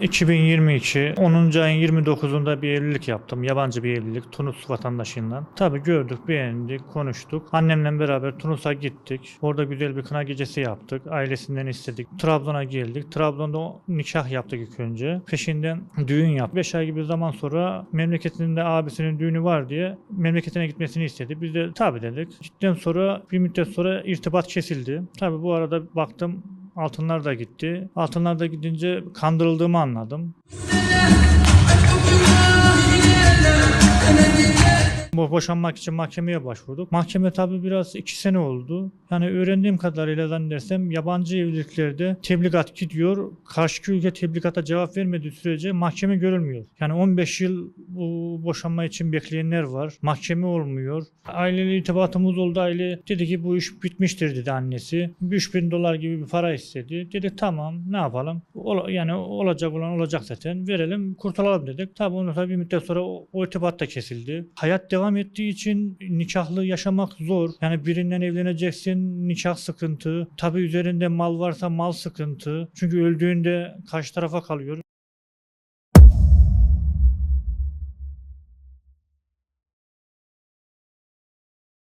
2022 10. ayın 29'unda bir evlilik yaptım. Yabancı bir evlilik Tunus vatandaşından. Tabii gördük, beğendik, konuştuk. Annemle beraber Tunus'a gittik. Orada güzel bir kına gecesi yaptık. Ailesinden istedik. Trabzon'a geldik. Trabzon'da nikah yaptık ilk önce. Peşinden düğün yaptık. 5 ay gibi zaman sonra memleketinde abisinin düğünü var diye memleketine gitmesini istedi. Biz de tabii dedik. Gittikten sonra bir müddet sonra irtibat kesildi. Tabii bu arada baktım Altınlar da gitti. Altınlar da gidince kandırıldığımı anladım. Bu boşanmak için mahkemeye başvurduk. Mahkeme tabii biraz iki sene oldu. Yani öğrendiğim kadarıyla zannedersem yabancı evliliklerde tebligat gidiyor. Karşı ülke tebligata cevap vermediği sürece mahkeme görülmüyor. Yani 15 yıl bu boşanma için bekleyenler var. Mahkeme olmuyor. Aileyle irtibatımız oldu. Aile dedi ki bu iş bitmiştir dedi annesi. 3000 dolar gibi bir para istedi. Dedi tamam ne yapalım? Ola- yani olacak olan olacak zaten. Verelim kurtulalım dedik. Tabii onu tabii bir müddet sonra o, o irtibat da kesildi. Hayat devam ettiği için nikahlı yaşamak zor. Yani birinden evleneceksin nikah sıkıntı. Tabii üzerinde mal varsa mal sıkıntı. Çünkü öldüğünde karşı tarafa kalıyor.